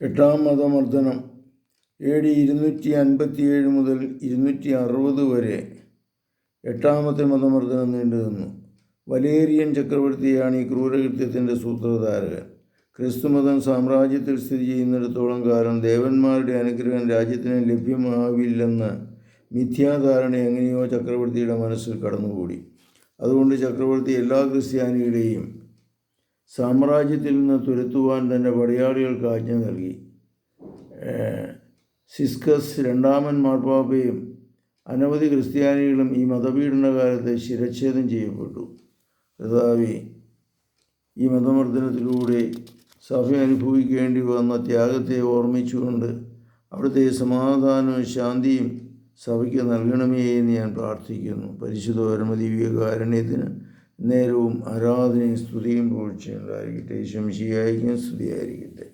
എട്ടാം മതമർദ്ദനം. A D ഇരുന്നൂറ്റി അൻപത്തിയേഴ് മുതൽ ഇരുന്നൂറ്റി അറുപത് വരെ എട്ടാമത്തെ മതമർദ്ദനം നീണ്ടു നിന്നു. വലേറിയൻ ചക്രവർത്തിയാണ് ഈ ക്രൂരകൃത്യത്തിന്റെ സൂത്രധാരകൻ. ക്രിസ്തുമതം സാമ്രാജ്യത്തിൽ സ്ഥിതി ചെയ്യുന്നിടത്തോളം കാലം ദേവന്മാരുടെ അനുഗ്രഹം രാജ്യത്തിന് ലഭ്യമാവില്ലെന്ന മിഥ്യാധാരണ എങ്ങനെയോ ചക്രവർത്തിയുടെ മനസ്സിൽ കടന്നുകൂടി. അതുകൊണ്ട് ചക്രവർത്തി എല്ലാ ക്രിസ്ത്യാനികളെയും സാമ്രാജ്യത്തിൽ നിന്ന് തുരത്തുവാൻ തന്റെ പടയാളികൾക്ക് ആജ്ഞ നൽകി. സിസ്കസ് രണ്ടാമൻ മാർപ്പാപ്പയും അനവധി ക്രിസ്ത്യാനികളും ഈ മതപീഡനകാലത്ത് ശിരച്ഛേദം ചെയ്യപ്പെട്ടു. കർത്താവെ ഈ മതമർദ്ദനത്തിലൂടെ സഭ അനുഭവിക്കേണ്ടി വന്ന ത്യാഗത്തെ ഓർമ്മിച്ചുകൊണ്ട് അവിടുത്തെ സമാധാനവും ശാന്തിയും സഭയ്ക്ക് നൽകണമേ എന്ന് ഞാൻ പ്രാർത്ഥിക്കുന്നു. പരിശുദ്ധ പരമദിവ്യകാരുണ്യത്തിന് നേരവും ആരാധനയും സ്തുതിയും പുകഴ്ചയുണ്ടായിരിക്കട്ടെ ശംശിയായിരിക്കും സ്തുതിയായിരിക്കട്ടെ.